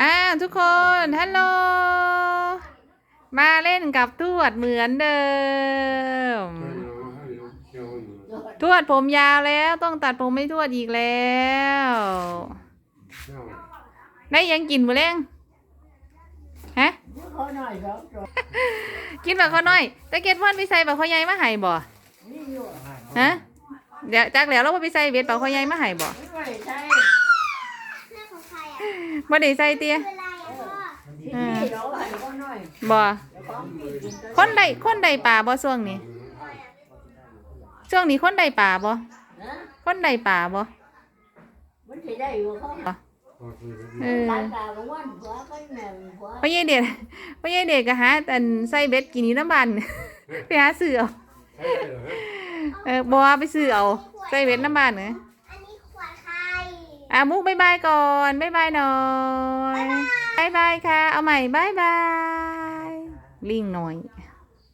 อ้าวทุกคน ฮัลโหล มาเล่นกับทวดเหมือนเดิม ทวดผมยาวแล้วต้องตัดผมให้ทวดอีกแล้ว ได้ยังกินบ่เล้งฮะ กินแบบเขาน้อยต่เก็ตเพื่อนไปใส่แบบเขาใหญ่มาห้บ่นี่อยู่ฮะ เดี๋ยวจากแล้วเราไปใส่เบ็ดแบบเขาใหญ่มาให้บ่ไม่ บ่ได้ใส่เตี้ยอ่าบ่ค้น่อยบ่แล้นคนใดคนใดป่าบ่ช่วงนี้ช่วงนี้คนใดป่าบ่คนใดป่าบ่ได้อยู่เขาเออตายตาของวันหัวก็แม่หัวพ่อใหญ่เด็ดพ่อใหญ่เด็ดก็หาอันใส่เบ็ดกินอยู่น้ำบันไปหาซื้อเอาเออบ่ไปซื้อเอาใส่เบ็ดน้ำบันเนอะ อันนี้ขวดใคร อะมุกบายบายก่อนบายบายหน่อยบายบายค่ะ เอาใหม่บายบายลิงหน่อย